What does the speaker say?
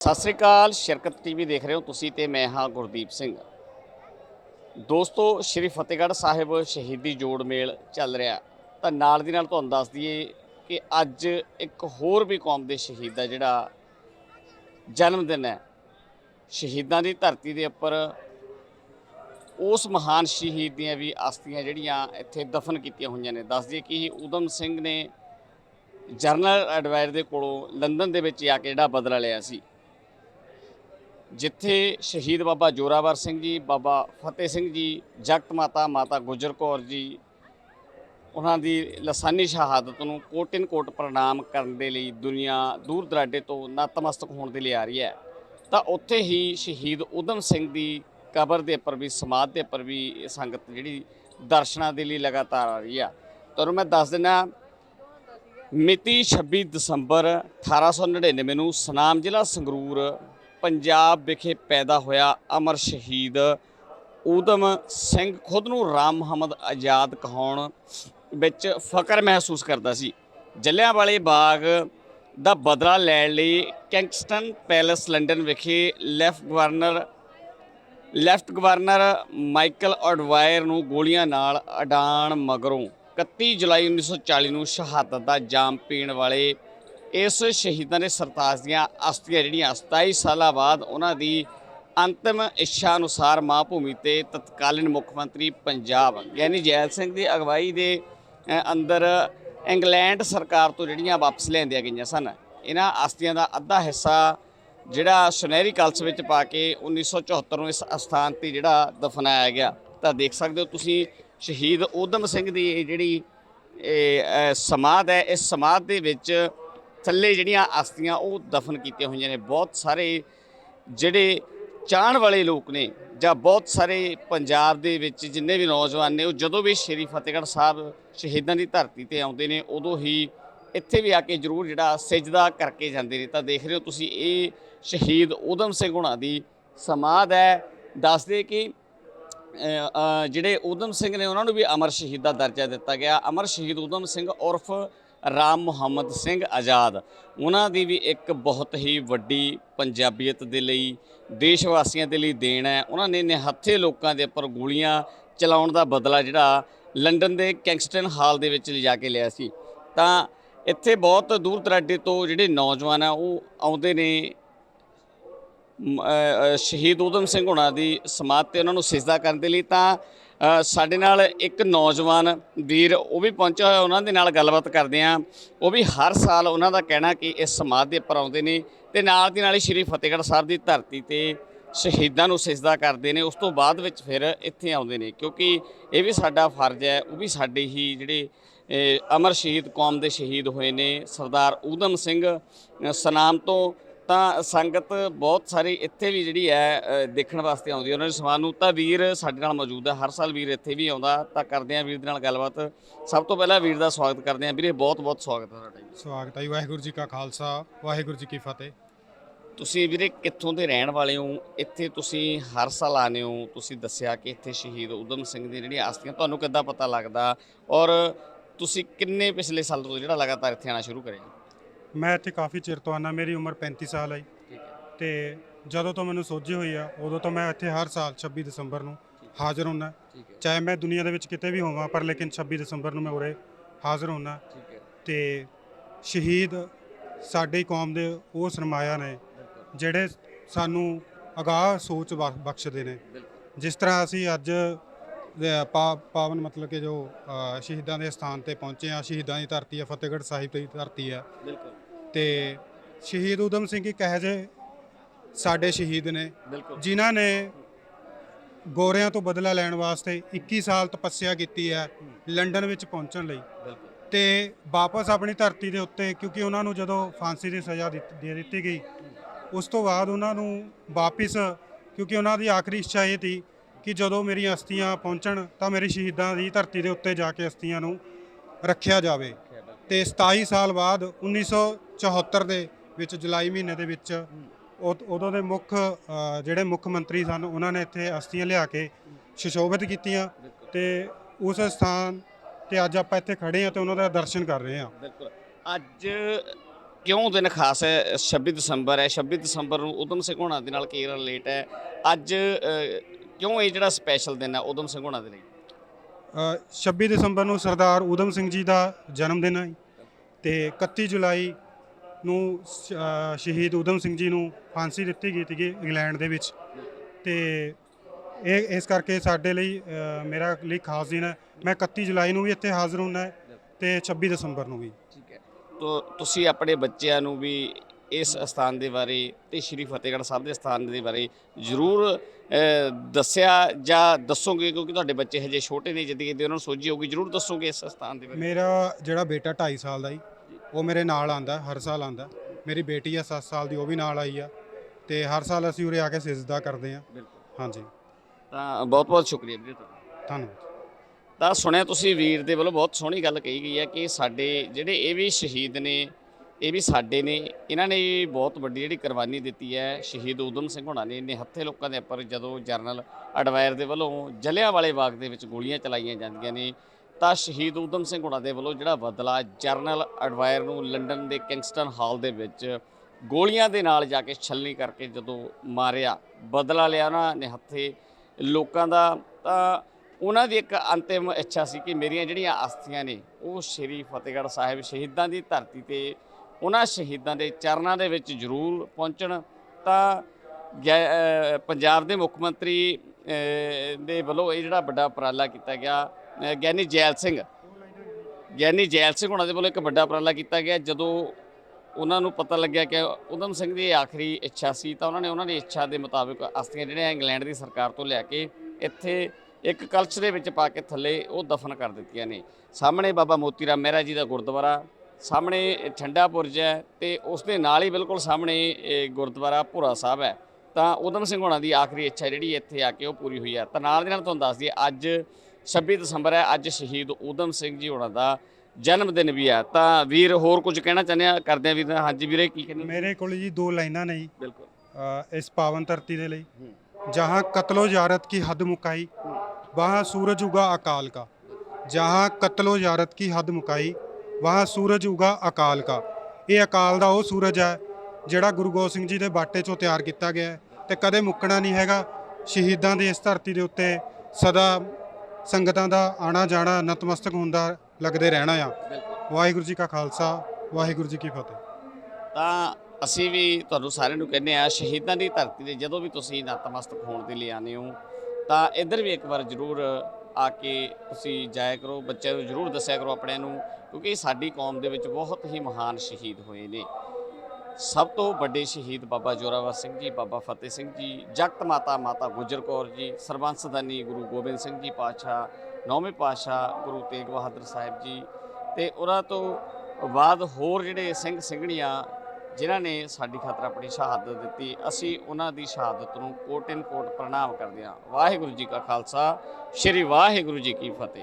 ਸਤਿ ਸ੍ਰੀ ਅਕਾਲ, ਸ਼ਿਰਕਤ ਟੀਵੀ ਦੇਖ ਰਹੇ ਹੋ ਤੁਸੀਂ ਤੇ ਮੈਂ ਹਾਂ ਗੁਰਦੀਪ ਸਿੰਘ। ਦੋਸਤੋ, ਸ਼੍ਰੀ ਫਤਿਹਗੜ੍ਹ ਸਾਹਿਬ ਸ਼ਹੀਦੀ ਜੋੜ ਮੇਲ ਚੱਲ ਰਿਹਾ। ਤਾਂ ਨਾਲ ਦੀ ਨਾਲ ਤੁਹਾਨੂੰ ਦੱਸ ਦਈਏ ਕਿ ਅੱਜ ਇੱਕ ਹੋਰ ਵੀ ਕੌਮ ਦੇ ਸ਼ਹੀਦ ਦਾ ਜਿਹੜਾ ਜਨਮ ਦਿਨ ਹੈ, ਸ਼ਹੀਦਾਂ ਦੀ ਧਰਤੀ ਦੇ ਉੱਪਰ ਉਸ ਮਹਾਨ ਸ਼ਹੀਦ ਦੀਆਂ ਵੀ ਅਸਥੀਆਂ ਜਿਹੜੀਆਂ ਇੱਥੇ ਦਫਨ ਕੀਤੀਆਂ ਹੋਈਆਂ ਨੇ। ਦੱਸ ਦਈਏ ਕਿ ਊਧਮ ਸਿੰਘ ਨੇ ਜਰਨਲ ਐਡਵਾਇਰ ਦੇ ਕੋਲੋਂ ਲੰਡਨ ਦੇ ਵਿੱਚ ਜਾ ਕੇ ਜਿਹੜਾ ਬਦਲਾ ਲਿਆ ਸੀ। ਜਿੱਥੇ ਸ਼ਹੀਦ ਬਾਬਾ ਜੋਰਾਵਰ ਸਿੰਘ ਜੀ, ਬਾਬਾ ਫਤਿਹ ਸਿੰਘ ਜੀ, ਜਗਤ ਮਾਤਾ ਮਾਤਾ ਗੁਜਰ ਕੌਰ ਜੀ, ਉਹਨਾਂ ਦੀ ਲਸਾਨੀ ਸ਼ਹਾਦਤ ਨੂੰ ਕੋਟਿਨ ਕੋਟ ਪ੍ਰਣਾਮ ਕਰਨ ਦੇ ਲਈ ਦੁਨੀਆ ਦੂਰ ਦਰਾਡੇ ਤੋਂ ਨਤਮਸਤਕ ਹੋਣ ਦੇ ਲਈ ਆ ਰਹੀ ਹੈ। ਤਾਂ ਉੱਥੇ ਹੀ ਸ਼ਹੀਦ ਉਦਮ ਸਿੰਘ ਦੀ ਕਬਰ ਦੇ ਉੱਪਰ ਵੀ, ਸਮਾਧ ਦੇ ਉੱਪਰ ਵੀ ਇਹ ਸੰਗਤ ਜਿਹੜੀ ਦਰਸ਼ਨਾਂ ਦੇ ਲਈ ਲਗਾਤਾਰ ਆ ਰਹੀ ਆ। ਤੁਹਾਨੂੰ ਮੈਂ ਦੱਸ ਦਿੰਦਾ, ਮਿਤੀ 26 ਦਸੰਬਰ 1899 ਨੂੰ ਸਨਾਮ ਜ਼ਿਲ੍ਹਾ ਸੰਗਰੂਰ ਪੰਜਾਬ ਵਿਖੇ ਪੈਦਾ ਹੋਇਆ ਅਮਰ ਸ਼ਹੀਦ ਊਧਮ ਸਿੰਘ ਖੁਦ ਨੂੰ ਰਾਮ ਮੁਹੰਮਦ ਆਜ਼ਾਦ ਕਹਾਉਣ ਵਿੱਚ ਫਕਰ ਮਹਿਸੂਸ ਕਰਦਾ ਸੀ। ਜਲਿਆਂਵਾਲੇ ਬਾਗ ਦਾ ਬਦਲਾ ਲੈਣ ਲਈ ਕਿੰਗਸਟਨ ਪੈਲੇਸ ਲੰਡਨ ਵਿਖੇ left governor left governor Michael O'Dwyer ਨੂੰ ਗੋਲੀਆਂ ਨਾਲ ਅਡਾਣ ਮਗਰੋਂ 31 ਜੁਲਾਈ 1940 ਨੂੰ ਸ਼ਹਾਦਤ ਦਾ ਜਾਮ ਪੀਣ ਵਾਲੇ ਇਸ ਸ਼ਹੀਦਾਂ ਦੇ ਸਰਤਾਜ ਦੀਆਂ ਅਸਥੀਆਂ ਜਿਹੜੀਆਂ 27 ਸਾਲਾਂ ਬਾਅਦ ਉਹਨਾਂ ਦੀ ਅੰਤਮ ਇੱਛਾ ਅਨੁਸਾਰ ਮਾਂ ਭੂਮੀ ਤੇ ਤਤਕਾਲੀਨ ਮੁੱਖ ਮੰਤਰੀ ਪੰਜਾਬ ਗਿਆਨੀ ਜੈਲ ਸਿੰਘ ਦੀ ਅਗਵਾਈ ਦੇ ਅੰਦਰ ਇੰਗਲੈਂਡ ਸਰਕਾਰ ਤੋਂ ਜਿਹੜੀਆਂ ਵਾਪਸ ਲਿਆਂਦੀਆਂ ਗਈਆਂ ਸਨ। ਇਹਨਾਂ ਅਸਥੀਆਂ ਦਾ ਅੱਧਾ ਹਿੱਸਾ ਜਿਹੜਾ ਸੁਨਹਿਰੀ ਕਲਸ਼ ਵਿੱਚ ਪਾ ਕੇ 1974 ਨੂੰ ਇਸ ਅਸਥਾਨ ਤੇ ਜਿਹੜਾ ਦਫਨਾਇਆ ਗਿਆ। ਤਾਂ ਦੇਖ ਸਕਦੇ ਹੋ ਤੁਸੀਂ ਸ਼ਹੀਦ ਊਧਮ ਸਿੰਘ ਦੀ ਜਿਹੜੀ ਸਮਾਧ ਹੈ, ਇਸ ਸਮਾਧ ਦੇ ਵਿੱਚ ਥੱਲੇ ਜਿਹੜੀਆਂ ਅਸਤੀਆਂ ਉਹ ਦਫਨ ਕੀਤੀਆਂ ਹੋਈਆਂ ਨੇ। ਬਹੁਤ ਸਾਰੇ ਜਿਹੜੇ ਚਾਹਣ ਵਾਲੇ ਲੋਕ ਨੇ ਜਾਂ ਬਹੁਤ ਸਾਰੇ ਪੰਜਾਬ ਦੇ ਵਿੱਚ ਜਿੰਨੇ ਵੀ ਨੌਜਵਾਨ ਨੇ, ਉਹ ਜਦੋਂ ਵੀ ਸ਼੍ਰੀ ਫਤਿਹਗੜ੍ਹ ਸਾਹਿਬ ਸ਼ਹੀਦਾਂ ਦੀ ਧਰਤੀ ਤੇ ਆਉਂਦੇ ਨੇ, ਉਦੋਂ ਹੀ ਇੱਥੇ ਵੀ ਆ ਕੇ ਜ਼ਰੂਰ ਜਿਹੜਾ ਸਜਦਾ ਕਰਕੇ ਜਾਂਦੇ ਨੇ। ਤਾਂ ਦੇਖ ਰਹੇ ਹੋ ਤੁਸੀਂ, ਇਹ ਸ਼ਹੀਦ ਊਧਮ ਸਿੰਘ ਹੁਣਾਂ ਦੀ ਸਮਾਧ ਹੈ। ਦੱਸਦੇ ਕਿ ਜਿਹੜੇ ਊਧਮ ਸਿੰਘ ਨੇ, ਉਹਨਾਂ ਨੂੰ ਵੀ ਅਮਰ ਸ਼ਹੀਦ ਦਾ ਦਰਜਾ ਦਿੱਤਾ ਗਿਆ। ਅਮਰ ਸ਼ਹੀਦ ਊਧਮ ਸਿੰਘ ਉਰਫ ਰਾਮ ਮੁਹੰਮਦ ਸਿੰਘ ਆਜ਼ਾਦ। ਉਹਨਾਂ ਦੀ ਵੀ ਇੱਕ ਬਹੁਤ ਹੀ ਵੱਡੀ ਪੰਜਾਬੀਅਤ ਦੇ ਲਈ ਦੇਸ਼ ਵਾਸੀਆਂ ਦੇ ਲਈ ਦੇਣ ਹੈ। ਉਹਨਾਂ ਨੇ ਨਿਹੱਥੇ ਲੋਕਾਂ ਦੇ ਉੱਪਰ ਗੋਲੀਆਂ ਚਲਾਉਣ ਦਾ ਬਦਲਾ ਜਿਹੜਾ ਲੰਡਨ ਦੇ ਕਿੰਗਸਟਨ ਹਾਲ ਦੇ ਵਿੱਚ ਲਿਜਾ ਕੇ ਲਿਆ ਸੀ। ਤਾਂ ਇੱਥੇ ਬਹੁਤ ਦੂਰ ਦਰਾਡੇ ਤੋਂ ਜਿਹੜੇ ਨੌਜਵਾਨ ਆ, ਉਹ ਆਉਂਦੇ ਨੇ। ਸ਼ਹੀਦ ਊਧਮ ਸਿੰਘ ਹੁਣਾਂ ਦੀ ਸਮਾਧ ਤੇ ਉਹਨਾਂ ਨੂੰ ਸਿਜਦਾ ਕਰਨ ਦੇ ਲਈ। ਤਾਂ ਸਾਡੇ ਨਾਲ ਇੱਕ ਨੌਜਵਾਨ ਵੀਰ, ਉਹ ਵੀ ਪਹੁੰਚਿਆ ਹੋਇਆ, ਉਹਨਾਂ ਦੇ ਨਾਲ ਗੱਲਬਾਤ ਕਰਦੇ ਆ ਉਹ ਵੀ ਹਰ ਸਾਲ ਉਹਨਾਂ ਦਾ ਕਹਿਣਾ ਕਿ ਇਸ ਸਮਾਧ ਦੇ ਉੱਪਰ ਆਉਂਦੇ ਨੇ ਤੇ ਨਾਲ ਦੀ ਨਾਲ ਹੀ ਸ਼੍ਰੀ ਫਤਿਹਗੜ੍ਹ ਸਾਹਿਬ ਦੀ ਧਰਤੀ ਤੇ ਸ਼ਹੀਦਾਂ ਨੂੰ ਸਜਦਾ ਕਰਦੇ ਨੇ। ਉਸ ਤੋਂ ਬਾਅਦ ਵਿੱਚ ਫਿਰ ਇੱਥੇ ਆਉਂਦੇ ਨੇ, ਕਿਉਂਕਿ ਇਹ ਵੀ ਸਾਡਾ ਫਰਜ਼ ਹੈ, ਉਹ ਵੀ ਸਾਡੇ ਹੀ ਜਿਹੜੇ ਅਮਰ ਸ਼ਹੀਦ ਕੌਮ ਦੇ ਸ਼ਹੀਦ ਹੋਏ ਨੇ। ਸਰਦਾਰ ਊਧਮ ਸਿੰਘ ਸਨਾਮ ਤੋਂ ਤਾਂ ਸੰਗਤ ਬਹੁਤ ਸਾਰੀ ਇੱਥੇ ਵੀ ਜਿਹੜੀ ਹੈ ਦੇਖਣ ਵਾਸਤੇ ਆਉਂਦੀ ਹੈ। ਉਹਨਾਂ ਦੇ ਸਮਾਨ ਨੂੰ ਤਾਂ ਵੀਰ ਸਾਡੇ ਨਾਲ ਮੌਜੂਦ ਹੈ। ਹਰ ਸਾਲ ਵੀਰ ਇੱਥੇ ਵੀ ਆਉਂਦਾ। ਤਾਂ ਕਰਦੇ ਆ ਵੀਰ ਦੇ ਨਾਲ ਗੱਲਬਾਤ। ਸਭ ਤੋਂ ਪਹਿਲਾਂ ਵੀਰ ਦਾ ਸਵਾਗਤ ਕਰਦੇ ਆ ਵੀਰੇ ਬਹੁਤ ਬਹੁਤ ਸਵਾਗਤ ਹੈ ਤੁਹਾਡਾ ਜੀ। ਸਵਾਗਤ ਹੈ। ਵਾਹਿਗੁਰੂ ਜੀ ਕਾ ਖਾਲਸਾ ਵਾਹਿਗੁਰੂ ਜੀ ਕੀ ਫਤਿਹ। ਤੁਸੀਂ ਵੀਰੇ ਕਿੱਥੋਂ ਦੇ ਰਹਿਣ ਵਾਲੇ ਹੋ? ਇੱਥੇ ਤੁਸੀਂ ਹਰ ਸਾਲ ਆਨੇ ਹੋ। ਤੁਸੀਂ ਦੱਸਿਆ ਕਿ ਇੱਥੇ ਸ਼ਹੀਦ ਊਧਮ ਸਿੰਘ ਦੀ ਜਿਹੜੀਆਂ ਅਸਥੀਆਂ ਤੁਹਾਨੂੰ ਕਿੱਦਾਂ ਪਤਾ ਲੱਗਦਾ? ਔਰ ਤੁਸੀਂ ਕਿੰਨੇ ਪਿਛਲੇ ਸਾਲ ਤੋਂ ਜਿਹੜਾ ਲਗਾਤਾਰ ਇੱਥੇ ਆਣਾ ਸ਼ੁਰੂ ਕਰਿਆ? ਮੈਂ ਇੱਥੇ ਕਾਫੀ ਚਿਰ ਤੋਂ ਆਨਾ ਮੇਰੀ ਉਮਰ 35 ਸਾਲ ਹੈ। ਤੇ ਜਦੋਂ ਤੋਂ ਮੈਨੂੰ ਸੋਝੀ ਹੋਈ ਆ ਉਦੋਂ ਤੋਂ ਮੈਂ ਇੱਥੇ ਹਰ ਸਾਲ 26 ਦਸੰਬਰ ਨੂੰ ਹਾਜ਼ਰ ਹੁੰਨਾ। ਠੀਕ ਹੈ। ਚਾਹੇ ਮੈਂ ਦੁਨੀਆ ਦੇ ਵਿੱਚ ਕਿਤੇ ਵੀ ਹੋਵਾਂ ਪਰ ਲੇਕਿਨ 26 ਦਸੰਬਰ ਨੂੰ ਮੈਂ ਉਰੇ ਹਾਜ਼ਰ ਹੁੰਨਾ। ਠੀਕ ਹੈ। ਤੇ ਸ਼ਹੀਦ ਸਾਡੀ ਕੌਮ ਦੇ ਉਹ ਸਰਮਾਇਆ ਨੇ ਜਿਹੜੇ ਸਾਨੂੰ ਅਗਾਹ ਸੋਚ ਬਖ- ਬਖਸ਼ਦੇ ਨੇ। ਜਿਸ ਤਰ੍ਹਾਂ ਅਸੀਂ ਅੱਜ ਪਾਵਨ ਮਤਲਬ ਕਿ ਜੋ ਸ਼ਹੀਦਾਂ ਦੇ ਸਥਾਨ ਤੇ ਪਹੁੰਚੇ ਆ ਸ਼ਹੀਦਾਂ ਦੀ ਧਰਤੀ ਆ ਫਤਿਹਗੜ੍ਹ ਸਾਹਿਬ ਦੀ ਧਰਤੀ ਆ। ਬਿਲਕੁਲ। ਤੇ ਸ਼ਹੀਦ ਊਧਮ ਸਿੰਘ ਇੱਕ ਇਹੋ ਜਿਹੇ ਸਾਡੇ ਸ਼ਹੀਦ ਨੇ ਬਿਲਕੁਲ। ਜਿਨ੍ਹਾਂ ਨੇ ਗੋਰਿਆਂ ਤੋਂ ਬਦਲਾ ਲੈਣ ਵਾਸਤੇ 21 ਸਾਲ ਤਪੱਸਿਆ ਕੀਤੀ ਹੈ ਲੰਡਨ ਵਿੱਚ ਪਹੁੰਚਣ ਲਈ। ਬਿਲਕੁਲ। ਤੇ ਵਾਪਸ ਆਪਣੀ ਧਰਤੀ ਦੇ ਉੱਤੇ ਕਿਉਂਕਿ ਉਹਨਾਂ ਨੂੰ ਜਦੋਂ ਫਾਂਸੀ ਦੀ ਸਜ਼ਾ ਦਿੱਤ- ਦੇ ਦਿੱਤੀ ਗਈ ਉਸ ਤੋਂ ਬਾਅਦ ਉਹਨਾਂ ਨੂੰ ਵਾਪਿਸ ਕਿਉਂਕਿ ਉਹਨਾਂ ਦੀ ਆਖਰੀ ਇੱਛਾ ਇਹ ਸੀ ਕਿ ਜਦੋਂ ਮੇਰੀਆਂ ਅਸਥੀਆਂ ਪਹੁੰਚਣ ਤਾਂ ਮੇਰੀ ਸ਼ਹੀਦਾਂ ਦੀ ਧਰਤੀ ਦੇ ਉੱਤੇ ਜਾ ਕੇ ਅਸਥੀਆਂ ਨੂੰ ਰੱਖਿਆ ਜਾਵੇ। ਤੇ 27 ਸਾਲ ਬਾਅਦ 1974 ਦੇ ਵਿੱਚ ਜੁਲਾਈ ਮਹੀਨੇ ਦੇ ਵਿੱਚ ਉਦ- ਉਦੋਂ ਦੇ ਮੁੱਖ ਅ, ਜਿਹੜੇ ਮੁੱਖ ਮੰਤਰੀ ਸਨ ਉਹਨਾਂ ਨੇ ਇੱਥੇ ਅਸਥੀਆਂ ਲਿਆ ਕੇ ਸੁਸ਼ੋਭਿਤ ਕੀਤੀਆਂ ਤੇ ਉਸ ਸਥਾਨ ਤੇ ਅੱਜ ਆਪਾਂ ਇੱਥੇ ਖੜੇ ਆ ਤੇ ਉਹਨਾਂ ਦਾ ਦਰਸ਼ਨ ਕਰ ਰਹੇ ਆ ਬਿਲਕੁਲ। ਅੱਜ ਕਿਉਂ ਦਿਨ ਖਾਸ ਹੈ? 26 ਦਸੰਬਰ ਹੈ। 26 ਦਸੰਬਰ ਨੂੰ ਉਦਮ ਸਿੰਘ ਹੋਣਾ ਦੇ ਨਾਲ ਕੀ ਰਿਲੇਟ ਹੈ। ਅੱਜ ਕਿਉਂ ਇਹ ਜਿਹੜਾ ਸਪੈਸ਼ਲ ਦਿਨ ਹੈ ਉਦਮ ਸਿੰਘ ਹੋਣਾ ਦੇ ਲਈ? ਅ, 26 ਦਸੰਬਰ ਨੂੰ ਸਰਦਾਰ ਊਧਮ ਸਿੰਘ ਜੀ ਦਾ ਜਨਮ ਦਿਨ ਹੈ ਤੇ 31 ਜੁਲਾਈ ਨੂੰ ਸ਼- ਸ਼ਹੀਦ ਊਧਮ ਸਿੰਘ ਜੀ ਨੂੰ ਫਾਂਸੀ ਦਿੱਤੀ ਗਈ ਸੀਗੀ ਇੰਗਲੈਂਡ ਦੇ ਵਿੱਚ। ਤੇ ਇਹ ਇਸ ਕਰਕੇ ਸਾਡੇ ਲਈ ਮੇਰਾ ਲਈ ਖਾਸ ਦਿਨ ਹੈ। ਮੈਂ 31 ਜੁਲਾਈ ਨੂੰ ਵੀ ਇੱਥੇ ਹਾਜ਼ਰ ਹੁੰਨਾ ਹੈ ਤੇ 26 ਦਸੰਬਰ ਨੂੰ ਵੀ। ਠੀਕ ਹੈ। ਤੋ ਤੁਸੀਂ ਆਪਣੇ ਬੱਚਿਆਂ ਨੂੰ ਵੀ ਇਸ ਸਥਾਨ ਦੇ ਬਾਰੇ ਤੇ ਸ਼੍ਰੀ ਫਤਿਹਗੜ੍ਹ ਸਾਹਿਬ ਦੇ ਸਥਾਨ ਦੇ ਬਾਰੇ ਜ਼ਰੂਰ ਅ, ਦੱਸਿਆ ਜਾਂ ਦੱਸੋਗੇ? ਕਿਉਂਕਿ ਤੁਹਾਡੇ ਬੱਚੇ ਹਜੇ ਛੋਟੇ ਨੇ ਜਿੱਦ ਕਿਤੇ ਉਹਨਾਂ ਨੂੰ ਸੋਝੀ ਹੋਊਗੀ ਜ਼ਰੂਰ ਦੱਸੋਗੇ ਇਸ ਸਥਾਨ ਦੇ ਬਾਰੇ। ਮੇਰਾ ਜਿਹੜਾ ਬੇਟਾ 2.5 ਸਾਲ ਦਾ ਜੀ ਉਹ ਮੇਰੇ ਨਾਲ ਆਂਦਾ ਹਰ ਸਾਲ ਆਂਦਾ ਮੇਰੀ ਬੇਟੀ ਆ 7 ਸਾਲ ਦੀ ਉਹ ਵੀ ਨਾਲ ਆਈ ਆ। ਤੇ ਹਰ ਸਾਲ ਅਸੀਂ ਉਰੇ ਆ ਕੇ ਸਿਜਦਾ ਕਰਦੇ ਆ। ਹਾਂਜੀ। ਤਾਂ ਬਹੁਤ ਬਹੁਤ ਸ਼ੁਕਰੀਆ ਵੀਰੇ ਤੁਹਾਡਾ। ਧੰਨਵਾਦ। ਤਾਂ ਸੁਣਿਆ ਤੁਸੀਂ ਵੀਰ ਦੇ ਵੱਲੋਂ ਬਹੁਤ ਸੋਹਣੀ ਗੱਲ ਕਹੀ ਗਈ ਹੈ ਕਿ ਸਾਡੇ ਜਿਹੜੇ ਇਹ ਵੀ ਸ਼ਹੀਦ ਨੇ ਇਹ ਵੀ ਸਾਡੇ ਨੇ ਇਹਨਾਂ ਨੇ ਬਹੁਤ ਵੱਡੀ ਜਿਹੜੀ ਕੁਰਬਾਨੀ ਦਿੱਤੀ ਹੈ। ਸ਼ਹੀਦ ਊਧਮ ਸਿੰਘ ਹੋਣਾ ਨੇ ਨਿਹੱਥੇ ਲੋਕਾਂ ਦੇ ਉੱਪਰ ਜਦੋਂ ਜਨਰਲ ਅਡਵਾਇਰ ਦੇ ਵੱਲੋਂ ਜਲਿਆਂਵਾਲੇ ਬਾਗ ਦੇ ਵਿੱਚ ਗੋਲੀਆਂ ਚਲਾਈਆਂ ਜਾਂਦੀਆਂ ਨੇ ਤਾਂ ਸ਼ਹੀਦ ਊਧਮ ਸਿੰਘ ਹੁਣਾਂ ਦੇ ਵੱਲੋਂ ਜਿਹੜਾ ਬਦਲਾ ਜਨਰਲ ਅਡਵਾਇਰ ਨੂੰ ਲੰਡਨ ਦੇ ਕਿੰਗਸਟਨ ਹਾਲ ਦੇ ਵਿੱਚ ਗੋਲੀਆਂ ਦੇ ਨਾਲ ਜਾ ਕੇ ਛਲਣੀ ਕਰਕੇ ਜਦੋਂ ਮਾਰਿਆ, ਬਦਲਾ ਲਿਆ ਉਹਨਾਂ ਨੇ ਹੱਥੇ ਲੋਕਾਂ ਦਾ, ਤਾਂ ਉਹਨਾਂ ਦੀ ਇੱਕ ਅੰਤਿਮ ਇੱਛਾ ਸੀ ਕਿ ਮੇਰੀਆਂ ਜਿਹੜੀਆਂ ਅਸਥੀਆਂ ਨੇ, ਉਹ ਸ਼੍ਰੀ ਫਤਿਹਗੜ੍ਹ ਸਾਹਿਬ ਸ਼ਹੀਦਾਂ ਦੀ ਧਰਤੀ ਤੇ ਉਹਨਾਂ ਸ਼ਹੀਦਾਂ ਦੇ ਚਰਨਾਂ ਦੇ ਵਿੱਚ ਜ਼ਰੂਰ ਪਹੁੰਚਣ। ਤਾਂ ਗੈ- ਪੰਜਾਬ ਦੇ ਮੁੱਖ ਮੰਤਰੀ ਦੇ ਵੱਲੋਂ ਇਹ ਜਿਹੜਾ ਵੱਡਾ ਉਪਰਾਲਾ ਕੀਤਾ ਗਿਆ ਗਿਆਨੀ ਜੈਲ ਸਿੰਘ। ਗਿਆਨੀ ਜੈਲ ਸਿੰਘ ਉਹਨਾਂ ਦੇ ਵੱਲੋਂ ਇੱਕ ਵੱਡਾ ਉਪਰਾਲਾ ਕੀਤਾ ਗਿਆ। ਜਦੋਂ ਉਹਨਾਂ ਨੂੰ ਪਤਾ ਲੱਗਿਆ ਕਿ ਉਦਮ ਸਿੰਘ ਦੀ ਆਖਰੀ ਇੱਛਾ ਸੀ, ਤਾਂ ਉਹਨਾਂ ਨੇ ਉਹਨਾਂ ਦੀ ਇੱਛਾ ਦੇ ਮੁਤਾਬਿਕ ਅਸਥੀਆਂ ਜਿਹੜੀਆਂ ਇੰਗਲੈਂਡ ਦੀ ਸਰਕਾਰ ਤੋਂ ਲੈ ਕੇ ਇੱਥੇ ਇੱਕ ਕਲਚ ਦੇ ਵਿੱਚ ਪਾ ਕੇ ਥੱਲੇ ਉਹ ਦਫਨ ਕਰ ਦਿੱਤੀਆਂ ਨੇ। ਸਾਹਮਣੇ ਬਾਬਾ ਮੋਤੀ ਰਾਮ ਮਹਿਰਾ ਜੀ ਦਾ ਗੁਰਦੁਆਰਾ, ਸਾਹਮਣੇ ਠੰਡਾ ਪੁਰਜ ਹੈ ਤੇ ਉਸ ਦੇ ਨਾਲ ਹੀ ਬਿਲਕੁਲ ਸਾਹਮਣੇ ਗੁਰਦੁਆਰਾ ਭੁਰਾ ਸਾਹਿਬ ਹੈ। ਤਾਂ ਉਦਮ ਸਿੰਘ ਹੋਣਾ ਦੀ ਆਖਰੀ ਇੱਛਾ ਜਿਹੜੀ ਇੱਥੇ ਆ ਕੇ ਉਹ ਪੂਰੀ ਹੋਈ ਹੈ। ਤਾਂ ਨਾਲ ਦੇ ਨਾਲ ਤੁਹਾਨੂੰ ਦੱਸ ਦਈਏ, ਅੱਜ 26 ਦਸੰਬਰ ਹੈ ਅੱਜ ਸ਼ਹੀਦ ਉਦਮ ਸਿੰਘ ਜੀ ਹੋਣਾ ਦਾ ਜਨਮ ਦਿਨ ਵੀ ਹੈ। ਤਾਂ ਵੀਰ ਹੋਰ ਕੁਝ ਕਹਿਣਾ ਚਾਹੁੰਦੇ ਆ? ਕਰਦੇ ਆ ਵੀਰ ਹਾਂਜੀ ਵੀਰੇ ਕੀ ਕਹਿੰਦੇ? ਮੇਰੇ ਕੋਲ ਜੀ ਦੋ ਲਾਈਨਾਂ ਨੇ ਜੀ। ਬਿਲਕੁਲ। ਇਸ ਪਾਵਨ ਧਰਤੀ ਦੇ ਲਈ। ਜਹਾਂ ਕਤलो ਜਾਰਤ ਕੀ ਹੱਦ ਮੁਕਾਈ ਵਹਾਂ ਸੂਰਜ ਉਗਾ ਅਕਾਲ ਕਾ। ਜਹਾਂ ਕਤलो ਜਾਰਤ ਕੀ ਹੱਦ ਮੁਕਾਈ ਵਹਾਂ ਸੂਰਜ ਉਗਾ ਅਕਾਲ ਕਾ। ਇਹ ਅਕਾਲ ਦਾ ਉਹ ਸੂਰਜ ਹੈ ਜਿਹੜਾ ਗੁਰੂ ਗੋਬਿੰਦ ਸਿੰਘ ਜੀ ਦੇ ਬਾਟੇ ਚੋਂ ਤਿਆਰ ਕੀਤਾ ਗਿਆ ਤੇ ਕਦੇ ਮੁੱਕਣਾ ਨਹੀਂ ਹੈਗਾ। ਸ਼ਹੀਦਾਂ ਦੀ ਇਸ ਧਰਤੀ ਦੇ ਉੱਤੇ ਸਦਾ ਸੰਗਤਾਂ ਦਾ ਆਣਾ ਜਾਣਾ ਨਤਮਸਤਕ ਹੁੰਦਾ ਲੱਗਦੇ ਰਹਿਣਾ ਆ। ਵਾਹਿਗੁਰੂ ਜੀ ਕਾ ਖਾਲਸਾ ਵਾਹਿਗੁਰੂ ਜੀ ਕੀ ਫਤਿਹ। ਤਾਂ ਅਸੀਂ ਵੀ ਤੁਹਾਨੂੰ ਸਾਰਿਆਂ ਨੂੰ ਕਹਿੰਦੇ ਆ ਸ਼ਹੀਦਾਂ ਦੀ ਧਰਤੀ ਤੇ ਜਦੋਂ ਵੀ ਤੁਸੀਂ ਨਤਮਸਤਕ ਹੋਣ ਦੇ ਲਈ ਆਨੇ ਹੋ ਤਾਂ ਇੱਧਰ ਵੀ ਇੱਕ ਵਾਰ ਜ਼ਰੂਰ ਆ ਕੇ ਤੁਸੀਂ ਜਾਇਆ ਕਰੋ ਬੱਚਿਆਂ ਨੂੰ ਜ਼ਰੂਰ ਦੱਸਿਆ ਕਰੋ ਆਪਣਿਆਂ ਨੂੰ ਕਿਉਂਕਿ ਸਾਡੀ ਕੌਮ ਦੇ ਵਿੱਚ ਬਹੁਤ ਹੀ ਮਹਾਨ ਸ਼ਹੀਦ ਹੋਏ ਨੇ। ਸਭ ਤੋਂ ਵੱਡੇ ਸ਼ਹੀਦ ਬਾਬਾ ਜੋਰਾਵਰ ਸਿੰਘ ਜੀ, ਬਾਬਾ ਫਤਿਹ ਸਿੰਘ ਜੀ ਜਗਤ ਮਾਤਾ ਮਾਤਾ ਗੁਜਰ ਕੌਰ ਜੀ ਸਰਬੰਸਦਾਨੀ ਗੁਰੂ ਗੋਬਿੰਦ ਸਿੰਘ ਜੀ ਪਾਤਸ਼ਾਹ, ਨੌਵੇਂ ਪਾਤਸ਼ਾਹ ਗੁਰੂ ਤੇਗ ਬਹਾਦਰ ਸਾਹਿਬ ਜੀ ਤੇ ਉਹਨਾਂ ਤੋਂ ਬਾਅਦ ਹੋਰ ਜਿਹੜੇ ਸਿੰਘ ਸਿੰਘਣੀਆਂ ਜਿਨ੍ਹਾਂ ਨੇ ਸਾਡੀ ਖਾਤਰ ਆਪਣੀ ਸ਼ਹਾਦਤ ਦਿੱਤੀ, ਅਸੀਂ ਉਹਨਾਂ ਦੀ ਸ਼ਹਾਦਤ ਨੂੰ ਕੋਟਿਨ ਕੋਟ ਪ੍ਰਣਾਮ ਕਰਦੇ ਹਾਂ। ਵਾਹਿਗੁਰੂ ਜੀ ਕਾ ਖਾਲਸਾ, ਸ੍ਰੀ ਵਾਹਿਗੁਰੂ ਜੀ ਕੀ ਫਤਿਹ।